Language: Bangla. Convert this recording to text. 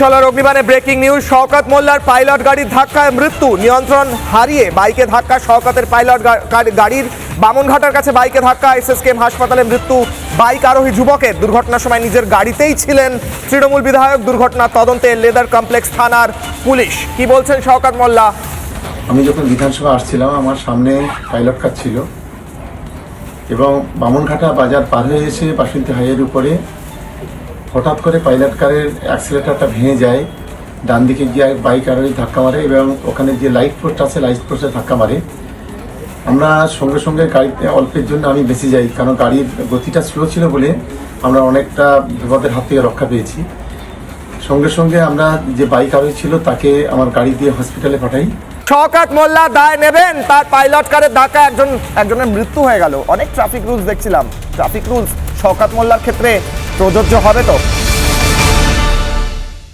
ত্রিশলার অগ্নিবাণে ব্রেকিং নিউজ, শওকত মোল্লার পাইলট গাড়ির ধাক্কায় মৃত্যু, নিয়ন্ত্রণ হারিয়ে বাইকে ধাক্কা, শওকতের পাইলট গাড়ির বামনঘাটার কাছে বাইকে ধাক্কা, এসএসকেএম হাসপাতালে মৃত্যু বাইক আরোহী যুবকের দুর্ঘটনার সময় নিজের গাড়িতেই ছিলেন তৃণমূল বিধায়ক দুর্ঘটনার তদন্তে লেদার কমপ্লেক্স থানার পুলিশ। কি বলছেন শওকত মোল্লা? আমি যখন বিধানসভা আসছিলাম, আমার সামনে পাইলট কার ছিল এবং বামনঘাটা বাজার পার হয়ে এসে বাসন্তী হাইয়ের উপরে হঠাৎ করে পাইলট কারের অ্যাক্সিলেটারটা ভেঙে যায় ডান দিকে গিয়ে বাইক আরোহী ধাক্কা মারে এবং ওখানে যে লাইট পোস্ট আছে লাইট পোস্টে ধাক্কা মারে। আমরা সঙ্গে সঙ্গে গাড়িতে অল্পের জন্য আমি বেঁচে যাই, কারণ গাড়ির গতিটা স্লো ছিল বলে আমরা অনেকটা বিপদের হাত থেকে রক্ষা পেয়েছি। সঙ্গে সঙ্গে আমরা যে বাইক আরোহী ছিল, তাকে আমার গাড়ি দিয়ে হসপিটালে পাঠাই। শওকত মোল্লা দায় নেবেন, তার পাইলট কারের ধাক্কা একজন, একজনের মৃত্যু হয়ে গেল। অনেক ট্রাফিক রুলস দেখছিলাম। ট্রাফিক রুলস শওকত মোল্লার ক্ষেত্রে প্রযোজ্য হবে তো?